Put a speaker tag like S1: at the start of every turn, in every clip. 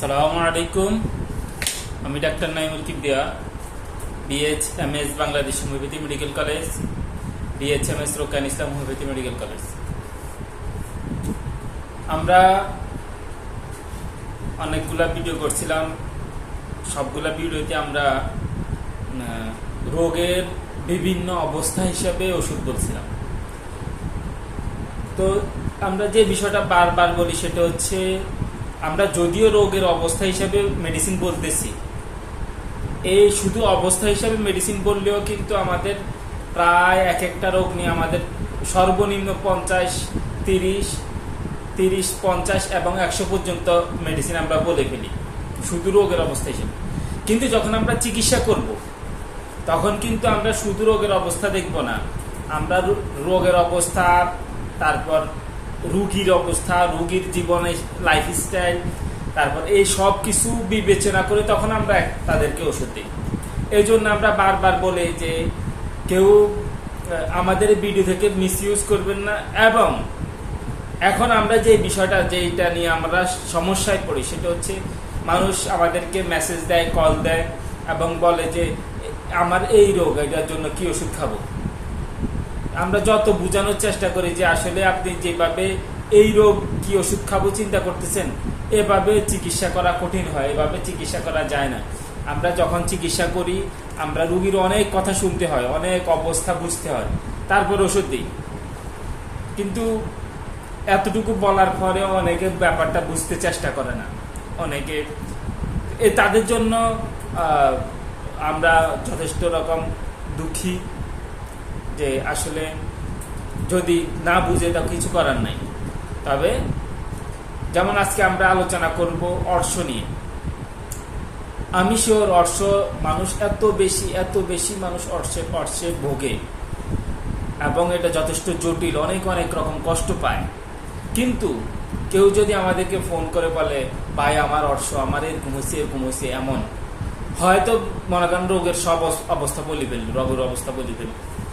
S1: সালামু আলাইকুম। আমি doctor Naimul Kibdia B H M S Bangladesh homeopathy medical college B H M S Rokan Islam homeopathy medical college. আমরা অনেকগুলা video করছিলাম। সবগুলা ভিডিওতে আমরা রোগের বিভিন্ন অবস্থা হিসাবে ওষুধ বলছিলাম। তো আমরা যে বিষয়টা বারবার বলি সেটা হচ্ছে আমরা যদিও রোগের অবস্থা হিসাবে মেডিসিন বলতেছি, এই শুধু অবস্থা হিসাবে মেডিসিন বললেও কিন্তু আমাদের প্রায় এক একটা রোগ নিয়ে আমাদের সর্বনিম্ন পঞ্চাশ, তিরিশ তিরিশ, পঞ্চাশ এবং একশো পর্যন্ত মেডিসিন আমরা বলে ফেলি, শুধু রোগের অবস্থা হিসেবে। কিন্তু যখন আমরা চিকিৎসা করব, তখন কিন্তু আমরা শুধু রোগের অবস্থা দেখব না, আমরা রোগের অবস্থা, তারপর রুগীর অবস্থা, রুগীর জীবনে লাইফস্টাইল তারপর এই সব কিছু বিবেচনা করে তখন আমরা তাদেরকে ওষুধ দিই। এই জন্য আমরা বারবার বলে যে কেউ আমাদের ভিডিও থেকে মিস ইউজ করবেন না এবং এখন আমরা যে বিষয়টা যেটা নিয়ে আমরা সমস্যায় পড়ি, সেটা হচ্ছে মানুষ আমাদেরকে মেসেজ দেয় কল দেয় এবং বলে যে আমার এই রোগ, এটার জন্য কি ওষুধ খাব? আমরা যত বোঝানোর চেষ্টা করি যে আসলে আপনি যেভাবে এই রোগ কি ওষুধ খাব চিন্তা করতেছেন, এভাবে চিকিৎসা করা কঠিন হয়, এভাবে চিকিৎসা করা যায় না। আমরা যখন চিকিৎসা করি, আমরা রুগীর অনেক কথা শুনতে হয়, অনেক অবস্থা বুঝতে হয়, তারপর ওষুধ দিই। কিন্তু এতটুকু বলার পরে অনেকে ব্যাপারটা বুঝতে চেষ্টা করে না। অনেকে, এ তাদের জন্য আমরা যথেষ্ট রকম দুঃখী। যে আসলে যদি না বুঝে তা কিছু করার নাই। তবে যেমন আজকে আমরা আলোচনা করব অর্শ নিয়ে। আমি শিওর অর্শ মানুষ এত বেশি এত বেশি মানুষ অর্শে অর্শে ভোগে। এবং এটা যথেষ্ট জটিল, অনেক অনেক রকম কষ্ট পায়। কিন্তু কেউ যদি আমাদেরকে ফোন করে বলে, ভাই, আমার অর্শ আমার এরকম হয়েছে এরকম হয়েছে এমন। হয়তো মনে করেন রোগের সব অবস্থা বলি ফেলবে রোগের অবস্থা বলি ফেলবে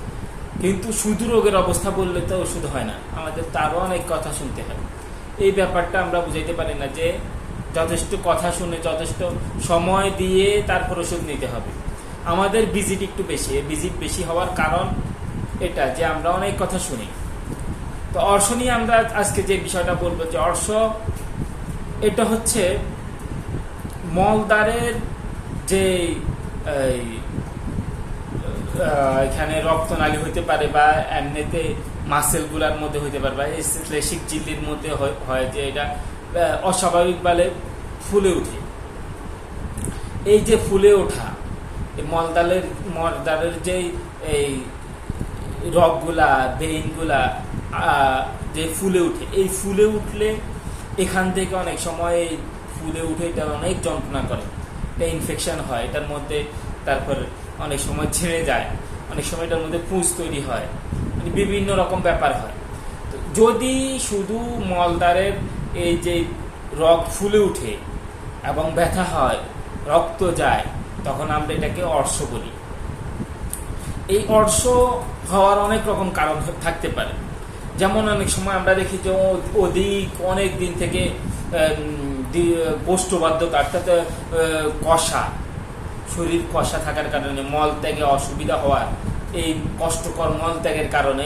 S1: কিন্তু শুধু রোগের অবস্থা বললে তো ওষুধ হয় না। আমাদের তারও অনেক কথা শুনতে হয়। এই ব্যাপারটা আমরা বুঝাইতে পারি না যে যথেষ্ট কথা শুনে যথেষ্ট সময় দিয়ে তারপর ওষুধ নিতে হবে। আমাদের ভিজিট একটু বেশি। ভিজিট বেশি হওয়ার কারণ এটা যে আমরা অনেক কথা শুনি। তো অর্শ নিয়ে আমরা আজকে যে বিষয়টা বলব যে অর্শ, এটা হচ্ছে মলদারের যে এখানে রক্তনালী হইতে পারে বা এমনিতে মাসেলগুলার মধ্যে হইতে পারে বা শ্লেষিক চিল্লির মধ্যে হয়- যে এটা আহ, অস্বাভাবিকভাবে ফুলে উঠে এই যে ফুলে ওঠা মলদালের মলদারের যে এই রগগুলা বেইনগুলা যে ফুলে উঠে এই ফুলে উঠলে এখান থেকে অনেক সময় ফুলে উঠে এটা অনেক যন্ত্রণা করে। এটা ইনফেকশন হয় এটার মধ্যে তারপর অনেক সময় ছিঁড়ে যায়, অনেক সময় এটার মধ্যে পুঁজ তৈরি হয় মানে বিভিন্ন রকম ব্যাপার হয়। তো যদি শুধু মলদারের এই যে রগ ফুলে উঠে এবং ব্যথা হয়, রক্ত যায়, তখন আমরা এটাকে অর্শ বলি। এই অর্শ হওয়ার অনেক রকম কারণ থাকতে পারে। যেমন অনেক সময় আমরা দেখি যে অধিক অনেক দিন থেকে কোষ্ঠবাধ্যতা অর্থাৎ কষা শরীর কষা থাকার কারণে, মল ত্যাগে অসুবিধা হওয়ার এই কষ্টকর মল ত্যাগের কারণে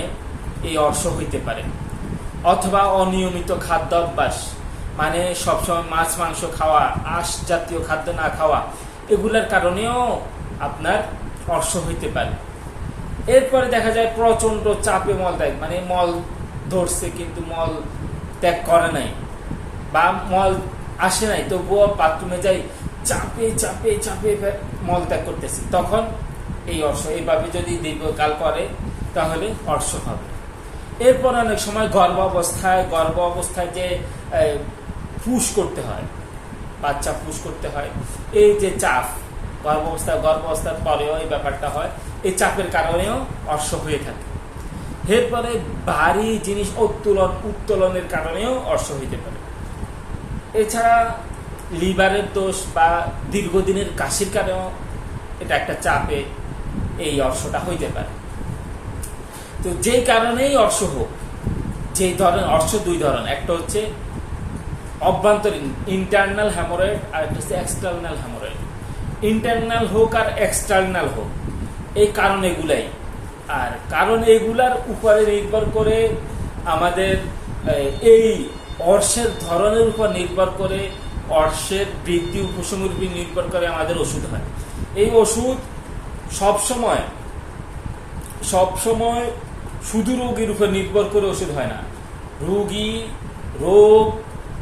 S1: এই অর্শ হইতে পারে। অথবা অনিয়মিত খাদ্য অভ্যাস মানে সবসময় মাছ, মাংস খাওয়া, আঁশ জাতীয় খাদ্য না খাওয়া, এগুলার কারণেও আপনার অর্শ হইতে পারে। এরপরে দেখা যায় প্রচণ্ড চাপে মল ত্যাগ মানে মল ধরছে কিন্তু মল ত্যাগ করে নাই, বা মল আসে নাই, তবুও বাথরুমে যাই চাপে চাপে চাপে মল ত্যাগ করতেছি। তখন এই অর্শ এইভাবে যদি দীর্ঘকাল করে, তাহলে অর্শ হবে। এরপর অনেক সময় গর্ভ অবস্থায় গর্ভ অবস্থায় যে পুশ করতে হয়, বাচ্চা পুশ করতে হয়, এই যে চাপ, গর্ভ অবস্থায় গর্ভ অবস্থার পরেও এই ব্যাপারটা হয়, এই চাপের কারণেও অর্শ হয়ে থাকে। এরপরে ভারী জিনিস উত্তোলন, উত্তোলনের কারণেও অর্শ হইতে পারে। এছাড়া লিভারের দোষ বা দীর্ঘদিনের কাশির কারণেও এটা একটা চাপে এই অর্শটা হইতে পারে। তো যে কারণেই অর্শ হোক, যে ধরনের অর্শ দুই ধরনের, একটা হচ্ছে অভ্যন্তরীণ ইন্টারনাল হ্যামোরয়েড আর একটা হচ্ছে এক্সটার্নাল হ্যামোরয়েড ইন্টারনাল হোক আর এক্সটার্নাল হোক, এই কারণ এগুলাই। আর কারণ এগুলার উপরে নির্ভর করে আমাদের এই অর্শের ধরনের উপর নির্ভর করে অর্শের বৃদ্ধি উপশমের উপর নির্ভর করে আমাদের ওষুধ হয়। এই ওষুধ সব সময় সব সময় শুধু রোগীর উপর নির্ভর করে ওষুধ হয় না। রোগী, রোগ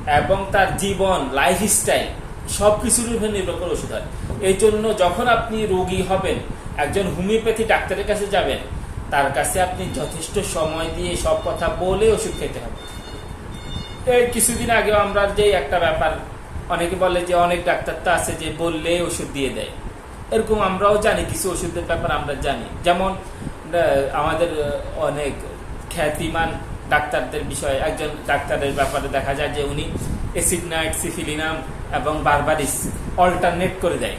S1: এবং তার জীবন লাইফস্টাইল সব কিছুর উপর নির্ভর করে ওষুধ হয়। এই জন্য যখন আপনি রোগী হবেন, একজন হোমিওপ্যাথি ডাক্তারের কাছে যাবেন, তার কাছে আপনি যথেষ্ট সময় দিয়ে সব কথা বলে ওষুধ খেতে হবে। এই কিছুদিন আগে আমরা যে একটা ব্যাপার অনেকে বলে যে অনেক ডাক্তার তো আছে যে বললে ওষুধ দিয়ে দেয়। এরকম আমরাও জানি, কিছু ওষুধের ব্যাপার আমরা জানি। যেমন আমাদের অনেক খ্যাতিমান ডাক্তারদের বিষয়ে, একজন ডাক্তারের ব্যাপারে দেখা যায় যে উনি এসিডনাইট সিফিলিনাম এবং বারবারিস অল্টারনেট করে দেয়।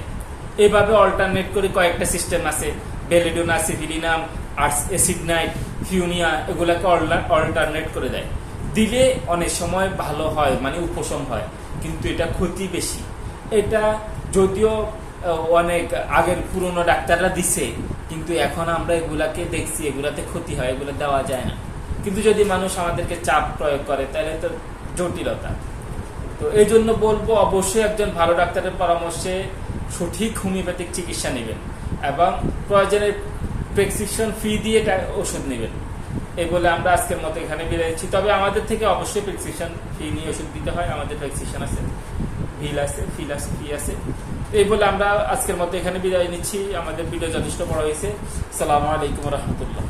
S1: এভাবে অল্টারনেট করে কয়েকটা সিস্টেম আছে। বেলিডোনা সিফিলিনাম আর এসিডনাইট ফিউনিয়া, এগুলাকে অল্টারনেট করে দেয়। দিলে অনেক সময় ভালো হয় মানে উপশম হয়। কিন্তু এটা ক্ষতি বেশি। এটা যদিও অনেক আগের পুরনো ডাক্তাররা দিছে, কিন্তু এখন আমরা এগুলাকে দেখছি, এগুলাতে ক্ষতি হয়, এগুলো দেওয়া যায় না। কিন্তু যদি মানুষ আমাদেরকে চাপ প্রয়োগ করে, তাহলে তো জটিলতা। তো এই জন্য বলব, অবশ্যই একজন ভালো ডাক্তারের পরামর্শে সঠিক হোমিওপ্যাথিক চিকিৎসা নেবেন এবং প্রয়োজনে প্রেসক্রিপশন ফি দিয়ে ওষুধ নেবেন। এই বলে আমরা আজকের মতো এখানে বেরিয়েছি তবে আমাদের থেকে অবশ্যই প্রেসক্রিপশন ফি নিয়ে ওষুধ দিতে হয়। আমাদের প্রেসক্রিপশন আছে ভিল আছে ফিল আছে ফি আছে। এই বলে আমরা আজকের মতো এখানে বিদায় নিচ্ছি। আমাদের ভিডিও যথেষ্ট বড় হয়েছে। সালামু আলাইকুম রহমতুল্লাহ।